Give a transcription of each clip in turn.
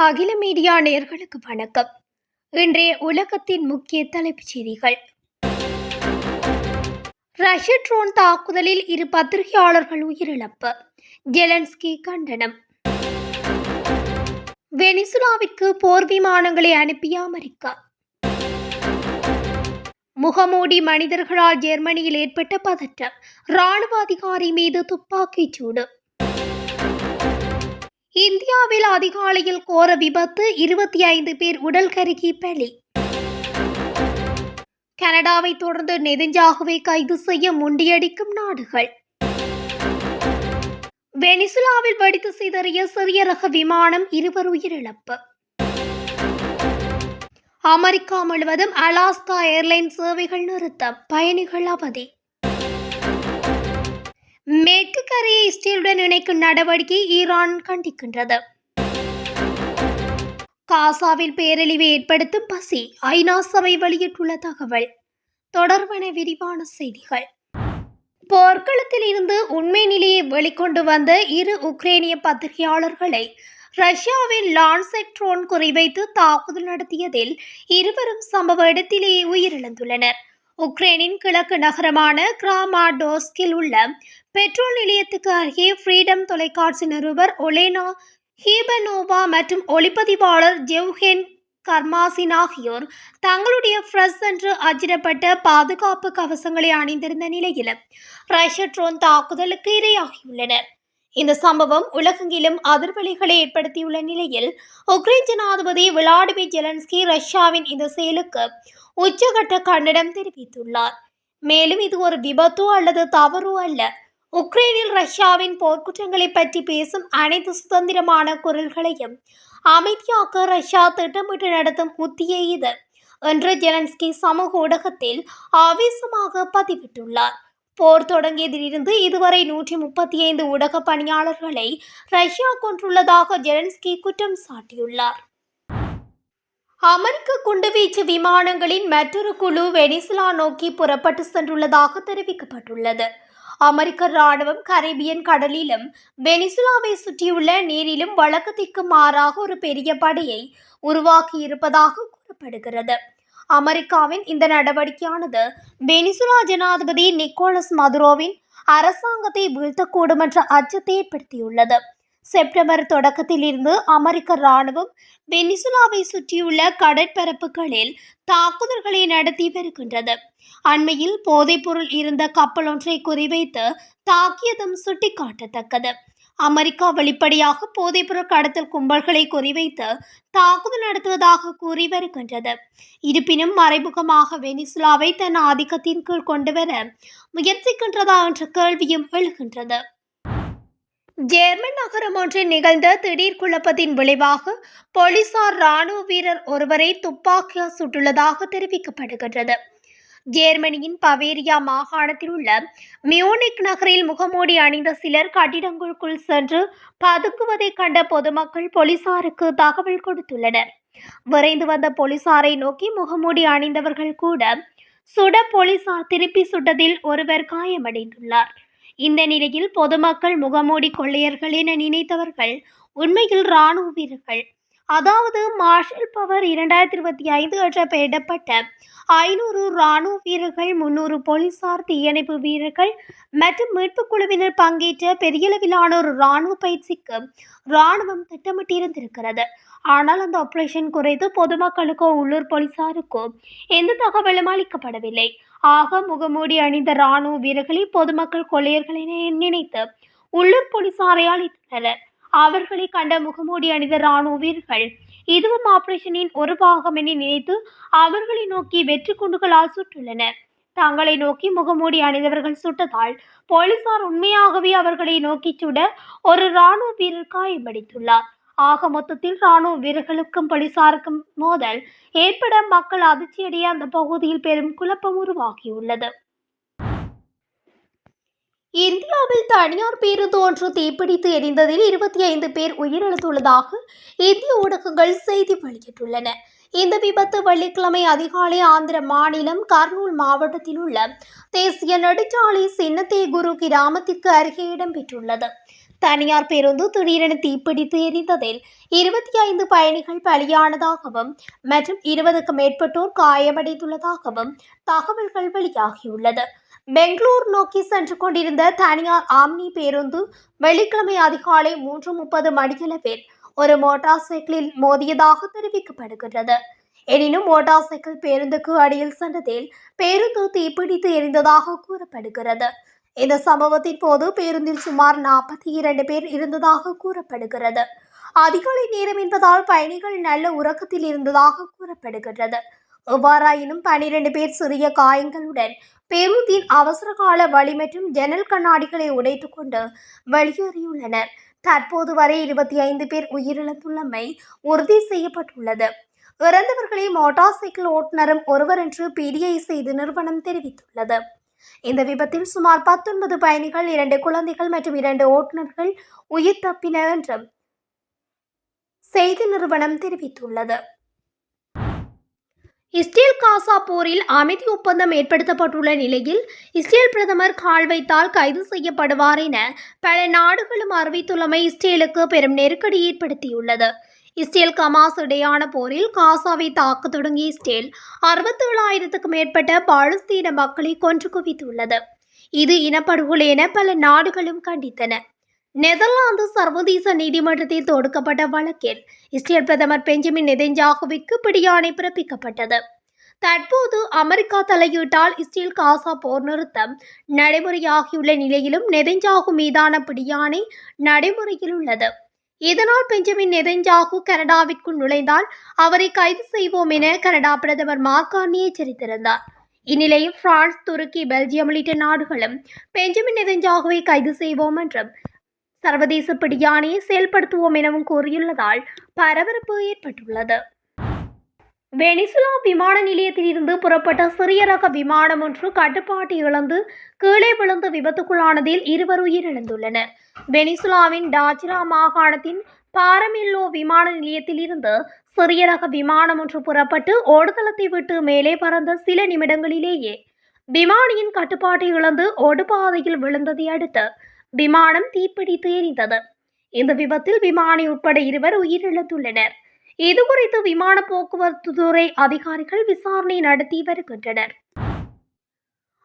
அகில மீடியா நேர்களுக்கு வணக்கம். இன்றைய உலகத்தின் முக்கிய தலைப்புச் செய்திகள். ரஷ்ய ட்ரோன் தாக்குதலில் இரு பத்திரிகையாளர்கள் உயிரிழப்பு. ஜெலன்ஸ்கி கண்டனம். வெனிசுலாவிற்கு போர் விமானங்களை அனுப்பிய அமெரிக்கா. முகமூடி மனிதர்களால் ஜெர்மனியில் ஏற்பட்ட பதற்றம். ராணுவ அதிகாரி மீது துப்பாக்கிச் சூடு. இந்தியாவில் அதிகாலையில் கோர விபத்து இருபத்தி ஐந்து பேர் உடல் கருகி பலி. கனடாவை தொடர்ந்து நெடுஞ்சாகவே கைது செய்ய முண்டியடிக்கும் நாடுகள். வெனிசுலாவில் வெடித்து சிதறிய சிறிய ரக விமானம் இருவர் உயிரிழப்பு. அமெரிக்கா முழுவதும் அலாஸ்கா ஏர்லைன் சேவைகள் நிறுத்தம் பயணிகள் அவதி. மேற்கு கரையை இஸ்ரேலுடன் இணைக்கும் நடவடிக்கை ஈரான் கண்டிக்கின்றது. காசாவில் பேரழிவை ஏற்படுத்தும் பசி ஐநா சபை வெளியிட்டுள்ள தகவல். தொடர்பான விரிவான செய்திகள். போர்க்களத்தில் இருந்து உண்மை நிலையை வெளிக்கொண்டு வந்த இரு உக்ரைனிய பத்திரிகையாளர்களை ரஷ்யாவின் லான்செட் ட்ரோன் குறிவைத்து தாக்குதல் நடத்தியதில் இருவரும் சம்பவ இடத்திலேயே உயிரிழந்துள்ளனர். உக்ரைனின் கிழக்கு நகரமான கிராமாடோஸ்கில் உள்ள பெட்ரோல் நிலையத்துக்கு அருகே ஃப்ரீடம் தொலைக்காட்சி நிருபர் ஒலேனா ஹீபனோவா மற்றும் ஒளிப்பதிவாளர் ஜெவ்ஹென் கர்மாசின் ஆகியோர் தங்களுடைய ஃப்ரெஸ் என்று அச்சிடப்பட்ட பாதுகாப்பு கவசங்களை அணிந்திருந்த நிலையில் ரஷ்ய ட்ரோன் தாக்குதலுக்கு இரையாகியுள்ளனர். இந்த சம்பவம் உலகெங்கிலும் அதிர்வலிகளை ஏற்படுத்தியுள்ள நிலையில் உக்ரைன் ஜனாதிபதி விளாடிமிர் ஜெலன்ஸ்கி ரஷ்யாவின் இந்த செயலுக்கு உச்சகட்ட கண்டனம் தெரிவித்துள்ளார். மேலும் இது ஒரு விபத்து அல்லது தவறோ அல்ல உக்ரைனில் ரஷ்யாவின் போர்க்குற்றங்களை பற்றி பேசும் அனைத்து சுதந்திரமான குரல்களையும் அமைதியாக்க ரஷ்யா திட்டமிட்டு நடத்தும் உத்தியே இது என்று ஜெலன்ஸ்கி சமூக ஊடகத்தில் ஆவேசமாக பதிவிட்டுள்ளார். போர் தொடங்கியதிலிருந்து இதுவரை நூற்றி முப்பத்தி ஐந்து ஊடக பணியாளர்களை ரஷ்யா கொன்றுள்ளதாக ஜெலன்ஸ்கி குற்றம் சாட்டியுள்ளார். அமெரிக்க குண்டுவீச்சு விமானங்களின் மற்றொரு குழு வெனிசுலா நோக்கி புறப்பட்டு சென்றுள்ளதாக தெரிவிக்கப்பட்டுள்ளது. அமெரிக்க ராணுவம் கரீபியன் கடலிலும் வெனிசுலாவை சுற்றியுள்ள நீரிலும் வழக்கத்திற்கு மாறாக ஒரு பெரிய படையை உருவாக்கி இருப்பதாக கூறப்படுகிறது. அமெரிக்காவின் இந்த நடவடிக்கையானது வெனிசுலா ஜனாதிபதி நிக்கோலஸ் மதுரோவின் அரசாங்கத்தை வீழ்த்தக்கூடும் என்ற அச்சத்தை ஏற்படுத்தியுள்ளது. செப்டம்பர் தொடக்கத்தில் இருந்து அமெரிக்க ராணுவம் வெனிசுலாவை சுற்றியுள்ள கடற்பரப்புகளில் தாக்குதல்களை நடத்தி வருகின்றது. அண்மையில் போதைப்பொருள் இருந்த கப்பல் ஒன்றை குறிவைத்து தாக்கியதும் சுட்டிக்காட்டத்தக்கது. அமெரிக்கா வெளிப்படையாக போதைப்பொருள் கடத்தல் கும்பல்களை குறிவைத்து தாக்குதல் நடத்துவதாக கூறி வருகின்றது. இருப்பினும் மறைமுகமாக வெனிசுலாவை தன் ஆதிக்கத்தின் கீழ் கொண்டுவர முயற்சிக்கின்றதா என்ற கேள்வியும் எழுகின்றது. ஜெர்மன் நகரம் ஒன்றில் நிகழ்ந்த திடீர் குழப்பத்தின் விளைவாக போலீசார் ராணுவ வீரர் ஒருவரை துப்பாக்கியால் சுட்டுள்ளதாக தெரிவிக்கப்படுகின்றது. ஜெர்மனியின் பவேரியா மாகாணத்தில் உள்ள மியூனிக் நகரில் முகமூடி அணிந்த சிலர் கட்டிடங்களுக்குள் சென்று பதுக்குவதை கண்ட பொதுமக்கள் போலீசாருக்கு தகவல் கொடுத்துள்ளனர். விரைந்து வந்த போலீசாரை நோக்கி முகமூடி அணிந்தவர்கள் கூட சுட போலீசார் திருப்பி சுட்டதில் ஒருவர் காயமடைந்துள்ளார். இந்த நிலையில் பொதுமக்கள் முகமூடி கொள்ளையர்கள் என நினைத்தவர்கள் உண்மையில் இராணுவ வீரர்கள். அதாவது மார்ஷல் பவர் இரண்டாயிரத்தி இருபத்தி ஐந்து என்ற பெயரிடப்பட்ட ஐநூறு இராணுவ வீரர்கள் முன்னூறு போலீசார் தீயணைப்பு வீரர்கள் மற்றும் மீட்புக் குழுவினர் பங்கேற்ற பெரியளவிலான ஒரு இராணுவ பயிற்சிக்கு இராணுவம் திட்டமிட்டிருந்திருக்கிறது. ஆனால் அந்த ஆபரேஷன் குறித்து பொதுமக்களுக்கோ உள்ளூர் போலீசாருக்கோ எந்த தகவலும் அளிக்கப்படவில்லை. ஆக முகமூடி அணிந்த இராணுவ வீரர்களை பொதுமக்கள் கொள்ளையர்களை நினைத்து உள்ளூர் போலீசாரை அளித்தனர் அவர்களை கண்ட முகமூடி அணிந்த ராணுவ வீரர்கள் இதுவும் ஆபரேஷனின் ஒரு பாகம் என நினைத்து அவர்களை நோக்கி வெற்றி குண்டுகளால் சுட்டுள்ளனர் தங்களை நோக்கி முகமூடி அணிந்தவர்கள் சுட்டதால் போலீசார் உண்மையாகவே அவர்களை நோக்கி சுட ஒரு ராணுவ வீரர் காயமடைத்துள்ளார் ஆக மொத்தத்தில் ராணுவ வீரர்களுக்கும் போலீசாருக்கும் மோதல் ஏற்பட மக்கள் அதிர்ச்சியடைய அந்த பகுதியில் பெரும் குழப்பம் உருவாகியுள்ளது. இந்தியாவில் தனியார் பேருந்து ஒன்று தீப்பிடித்து எரிந்ததில் இருபத்தி ஐந்து பேர் உயிரிழந்துள்ளதாக இந்திய ஊடகங்கள் செய்தி வெளியிட்டுள்ளன. இந்த விபத்து வெள்ளிக்கிழமை அதிகாலை ஆந்திர மாநிலம் கர்னூல் மாவட்டத்தில் உள்ள தேசிய நெடுஞ்சாலை சின்னத்தேகுரு கிராமத்திற்கு அருகே இடம்பெற்றுள்ளது. தனியார் பேருந்து திடீரென தீப்பிடித்து எரிந்ததில் இருபத்தி ஐந்து பயணிகள் பலியானதாகவும் மற்றும் இருபதுக்கும் மேற்பட்டோர் காயமடைந்துள்ளதாகவும் தகவல்கள் வெளியாகியுள்ளது. பெங்களூர் நோக்கி சென்று கொண்டிருந்த தனியார் ஆம்னி பேருந்து வெள்ளிக்கிழமை அதிகாலை மூன்று முப்பது மணியளவில் ஒரு மோட்டார் சைக்கிளில் மோதியதாக தெரிவிக்கப்படுகிறது எனினும் மோட்டார் சைக்கிள் பேருந்துக்கு அடியில் சென்றதில் பேருந்து தீப்பிடித்து எரிந்ததாக கூறப்படுகிறது. இந்த சம்பவத்தின் போது பேருந்தில் சுமார் நாற்பத்தி இரண்டு பேர் இருந்ததாக கூறப்படுகிறது. அதிகாலை நேரம் என்பதால் பயணிகள் நல்ல உறக்கத்தில் இருந்ததாக கூறப்படுகிறது எவ்வாறாயினும் பனிரெண்டு பேர் சிறிய காயங்களுடன் பேருந்தின் அவசரகால வழி மற்றும் ஜன்னல் கண்ணாடிகளை உடைத்துக்கொண்டு வெளியேறியுள்ளனர் தற்போது வரை இருபத்தி ஐந்து பேர் உயிரிழந்துள்ளமை உறுதி செய்யப்பட்டுள்ளது. இறந்தவர்களை மோட்டார் சைக்கிள் ஓட்டுநரும் ஒருவர் என்று பிடிஐ செய்து நிறுவனம் தெரிவித்துள்ளது. இந்த விபத்தில் சுமார் பத்தொன்பது பயணிகள் இரண்டு குழந்தைகள் மற்றும் இரண்டு ஓட்டுநர்கள் உயிர் தப்பினர் என்றும் செய்தி நிறுவனம் தெரிவித்துள்ளது. இஸ்ரேல் காசா போரில் அமைதி ஒப்பந்தம் ஏற்படுத்தப்பட்டுள்ள நிலையில் இஸ்ரேல் பிரதமர் கால் வைத்தால் கைது செய்யப்படுவார் என பல நாடுகளும் அறிவித்துள்ளமை இஸ்ரேலுக்கு பெரும் நெருக்கடி ஏற்படுத்தியுள்ளது. இஸ்ரேல் கமாஸ் இடையான போரில் காசாவை தாக்க தொடங்கிய இஸ்ரேல் அறுபத்தேழாயிரத்துக்கும் மேற்பட்ட பாலஸ்தீன மக்களை கொன்று குவித்துள்ளது. இது இனப்படுகொலை என பல நாடுகளும் கண்டித்தன. நெதர்லாந்து சர்வதேச நீதிமன்றத்தில் தொடுக்கப்பட்ட வழக்கில் இஸ்ரேல் பிரதமர் பெஞ்சமின் நெதஞ்சாகுவிற்கு பிடியாணை பிறப்பிக்கப்பட்டது. தற்போது அமெரிக்கா தலையீட்டால் இஸ்ரேல் காசா போர் நிறுத்தம் நடைமுறையாகியுள்ள நிலையிலும் நெதஞ்சாகு மீதான பிடியாணை நடைமுறையில் உள்ளது. இதனால் பெஞ்சமின் நெதஞ்சாகு கனடாவிற்குள் நுழைந்தால் அவரை கைது செய்வோம் என கனடா பிரதமர் மார்கானி எச்சரித்திருந்தார். இந்நிலையில் பிரான்ஸ் துருக்கி பெல்ஜியம் உள்ளிட்ட நாடுகளும் பெஞ்சமின் நெதஞ்சாகுவை கைது செய்வோம் என்றும் சர்வதேச பிடியாணையை செயல்படுத்துவோம் எனவும் கூறியுள்ளதால் பரபரப்பு ஏற்பட்டுள்ளது. வெனிசுலா விமான நிலையத்திலிருந்து புறப்பட்ட சிறிய ரக விமானம் ஒன்று கட்டுப்பாட்டை இழந்து கீழே விழுந்து விபத்துக்குள்ளானதில் இருவர் உயிரிழந்துள்ளனர். வெனிசுலாவின் டாஜ்ரா மாகாணத்தின் பாரமில்லோ விமான நிலையத்திலிருந்து சிறிய ரக விமானம் ஒன்று புறப்பட்டு ஓடுதளத்தை விட்டு மேலே பறந்த சில நிமிடங்களிலேயே விமானியின் கட்டுப்பாட்டை இழந்து ஓடுபாதையில் விழுந்ததை அடுத்து விமானம் தீப்பிடித்து எரிந்தது இந்த விபத்தில் விமானி உட்பட இருவர் உயிரிழந்துள்ளனர். இதுகுறித்து விமான போக்குவரத்து துறை அதிகாரிகள் விசாரணை நடத்தி வருகின்றனர்.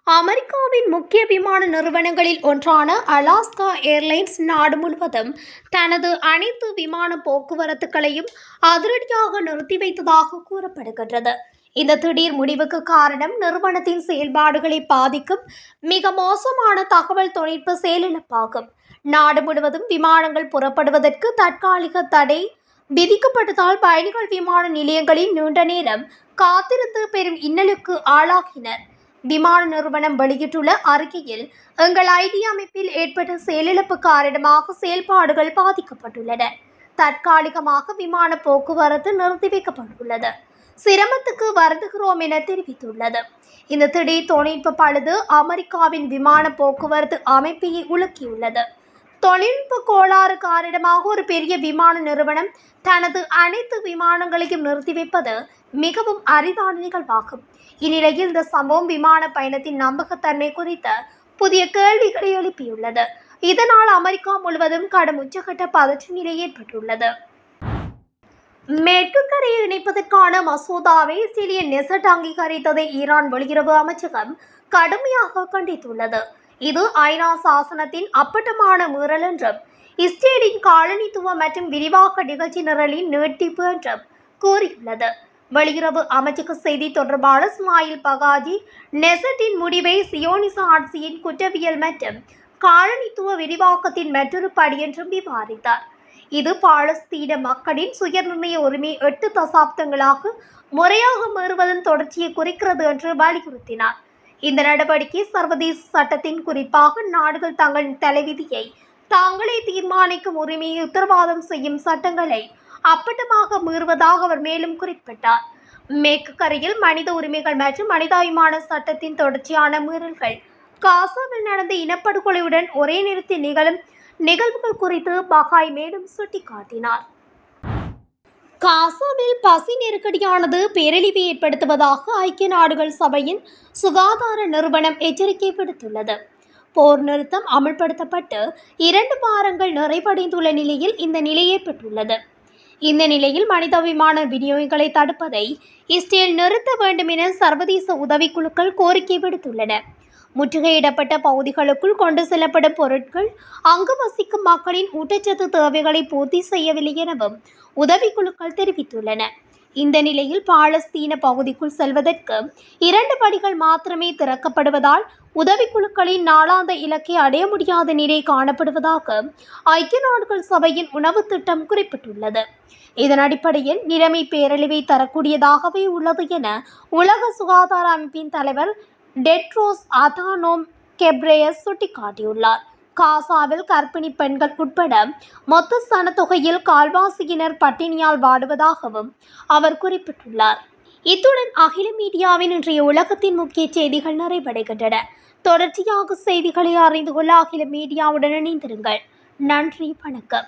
அமெரிக்காவின் முக்கிய விமான நிறுவனங்களில் ஒன்றான அலாஸ்கா ஏர்லைன்ஸ் நாடு முழுவதும் தனது அனைத்து விமான போக்குவரத்துகளையும் அதிரடியாக நிறுத்தி வைத்ததாக கூறப்படுகின்றது. இந்த திடீர் முடிவுக்கு காரணம் நிறுவனத்தின் செயல்பாடுகளை பாதிக்கும் மிக மோசமான தகவல் தொழில்நுட்ப செயலிழப்பாகும். நாடு முழுவதும் விமானங்கள் புறப்படுவதற்கு தற்காலிக தடை விதிக்கப்பட்டதால் பயணிகள் விமான நிலையங்களில் நீண்ட நேரம் காத்திருந்து பெரும் இன்னலுக்கு ஆளாகினர். விமான நிறுவனம் வெளியிட்டுள்ள அறிக்கையில் எங்கள் ஐடி அமைப்பில் ஏற்பட்ட செயலிழப்பு காரணமாக செயல்பாடுகள் பாதிக்கப்பட்டுள்ளன. தற்காலிகமாக விமான போக்குவரத்து நிறுத்தி வைக்கப்பட்டுள்ளது. சிரமத்துக்கு வருந்துகிறோம் என தெரிவித்துள்ளது. இந்த திடீர் தொழில்நுட்ப பழுது அமெரிக்காவின் விமான போக்குவரத்து அமைப்பையை உலுக்கியுள்ளது. தொழில்நுட்ப கோளாறு காரணமாக ஒரு பெரிய விமான நிறுவனம் தனது அனைத்து விமானங்களையும் நிறுத்தி வைப்பது மிகவும் அரிதான நிகழ்வாகும். இந்நிலையில் இந்த சம்பவம் விமான பயணத்தின் நம்பகத்தன்மை குறித்த புதிய கேள்விகளை எழுப்பியுள்ளது. இதனால் அமெரிக்கா முழுவதும் கடும் உச்சகட்ட பதற்ற நிலை ஏற்பட்டுள்ளது. மேற்கு கரையை இணைப்பதற்கான மசோதாவை சிறிய நெசட் அங்கீகரித்ததை ஈரான் வெளியுறவு அமைச்சகம் கடுமையாக கண்டித்துள்ளது. இது ஐநா சாசனத்தின் அப்பட்டமான மீறல் என்றும் இஸ்ரேலின் காலனித்துவ மற்றும் விரிவாக்க நிகழ்ச்சி நிரலின் நீட்டிப்பு என்றும் கூறியுள்ளது. வெளியுறவு அமைச்சக செய்தி தொடர்பாளர் ஸ்மாயில் பகாஜி நெசட்டின் முடிவை சியோனிச ஆட்சியின் குற்றவியல் மற்றும் காலனித்துவ விரிவாக்கத்தின் மற்றொரு படி என்றும் விவாதித்தார். இது பாலஸ்தீன மக்களின் சுயநிர்ணய உரிமை எட்டு தசாப்தங்களாக முறையாக மீறுவதன் தொடர்ச்சியை குறிக்கிறது என்று வலியுறுத்தினார். இந்த நடவடிக்கை சர்வதேச சட்டத்தின் குறிப்பாக நாடுகள் தங்கள் தலைவிதியை தாங்களே தீர்மானிக்கும் உரிமையை உத்தரவாதம் செய்யும் சட்டங்களை அப்பட்டமாக மீறுவதாக அவர் மேலும் குறிப்பிட்டார். மேற்கு கரையில் மனித உரிமைகள் மற்றும் மனிதாபிமான சட்டத்தின் தொடர்ச்சியான மீறல்கள் காசாவில் நடந்த இனப்படுகொலையுடன் ஒரே நேரத்தில் நிகழும் நிகழ்வுகள் குறித்து பகாய் மேலும் சுட்டிக்காட்டினார். காசாவில் பசி நெருக்கடியானது பேரழிவை ஏற்படுத்துவதாக ஐக்கிய நாடுகள் சபையின் சுகாதார நிறுவனம் எச்சரிக்கை விடுத்துள்ளது. போர் நிறுத்தம் அமல்படுத்தப்பட்டு இரண்டு வாரங்கள் நிறைவடைந்துள்ள நிலையில் இந்த நிலை ஏற்பட்டுள்ளது இந்த நிலையில் மனித விமான விநியோகங்களை தடுப்பதை இஸ்ரேல் நிறுத்த வேண்டும் என சர்வதேச உதவிக்குழுக்கள் கோரிக்கை விடுத்துள்ளன. முற்றுகையிடப்பட்ட பகுதிகளுக்குள் கொண்டு செல்லப்படும் பொருட்கள் அங்கு வசிக்கும் மக்களின் ஊட்டச்சத்து தேவைகளை பூர்த்தி செய்யவில்லை எனவும் உதவிக்குழுக்கள் தெரிவித்துள்ளன. இந்த நிலையில் பாலஸ்தீன பகுதிக்குள் செல்வதற்கு இரண்டு படிகள் மாத்திரமே திறக்கப்படுவதால் உதவிக்குழுக்களின் நாளாந்த இலக்கை அடைய முடியாத நிலை காணப்படுவதாக ஐக்கிய நாடுகள் சபையின் உணவு திட்டம் குறிப்பிட்டுள்ளது. இதன் அடிப்படையில் நிலைமை பேரழிவை தரக்கூடியதாகவே உள்ளது என உலக சுகாதார அமைப்பின் தலைவர் டெட்ரோஸ் அதானோம் கெப்ரேயஸ் சுட்டிக்காட்டியுள்ளார். காசாவில் கர்ப்பிணி பெண்கள் உட்பட மொத்த சனத்தொகையில் கால்வாசியினர் பட்டினியால் வாடுவதாகவும் அவர் குறிப்பிட்டுள்ளார். இத்துடன் அகில மீடியாவின் இன்றைய உலகத்தின் முக்கிய செய்திகள் நிறைவடைகின்றன. தொடர்ச்சியாக செய்திகளை அறிந்து கொள்ள அகில மீடியாவுடன் இணைந்திருங்கள். நன்றி வணக்கம்.